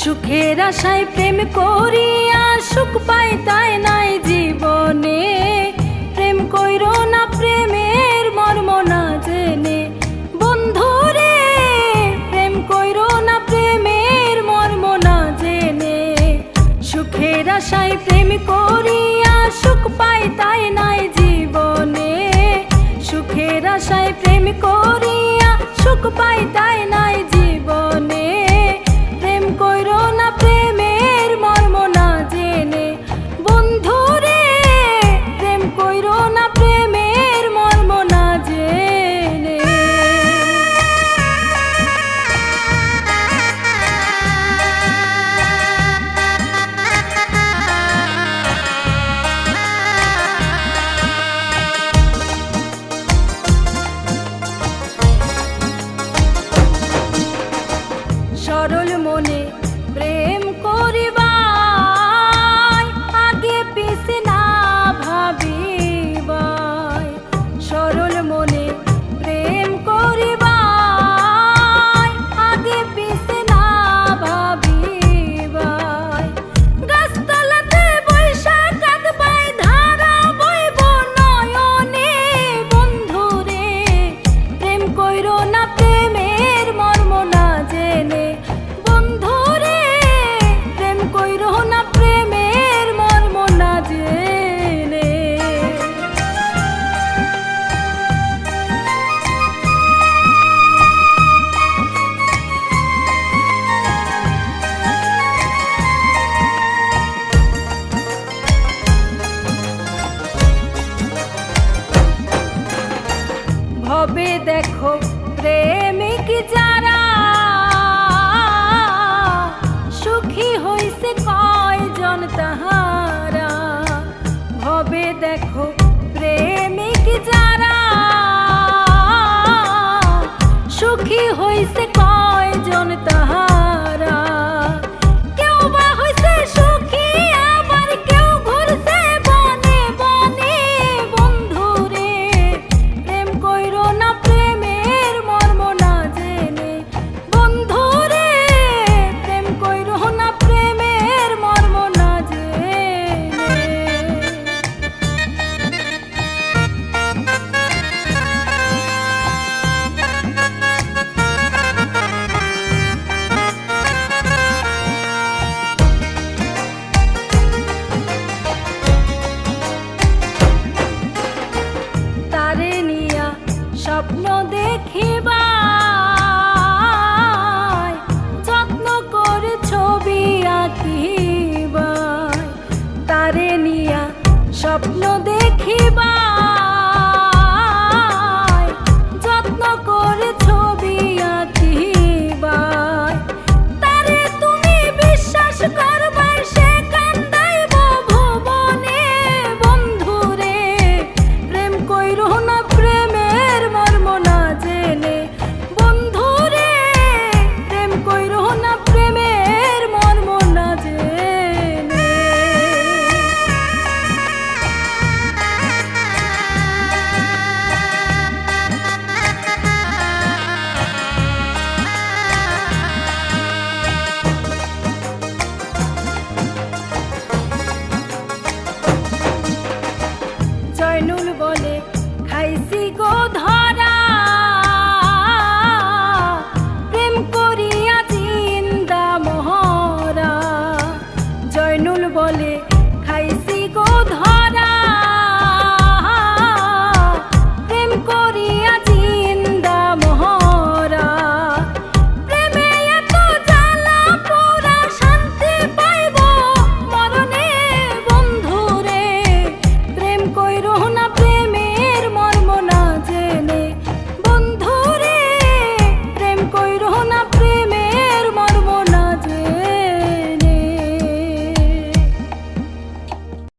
সুখের আশায় প্রেম করিয়া সুখ পাই তাই নাই জীবনে। প্রেম কইরো না প্রেমের মর্ম না জেনে। বন্ধুরে প্রেম কইরো না প্রেমের মর্ম না জেনে। সুখের আশায় প্রেম করিয়া সুখ পাই তাই নাই জীবনে। সুখের আশায় প্রেম করিয়া সুখ পাই তাই দেখো প্রেমিক যারা স্বপ্ন দেখিবা যত্ন করে ছবি আঁকিবা তারে নিয়া স্বপ্ন দেখ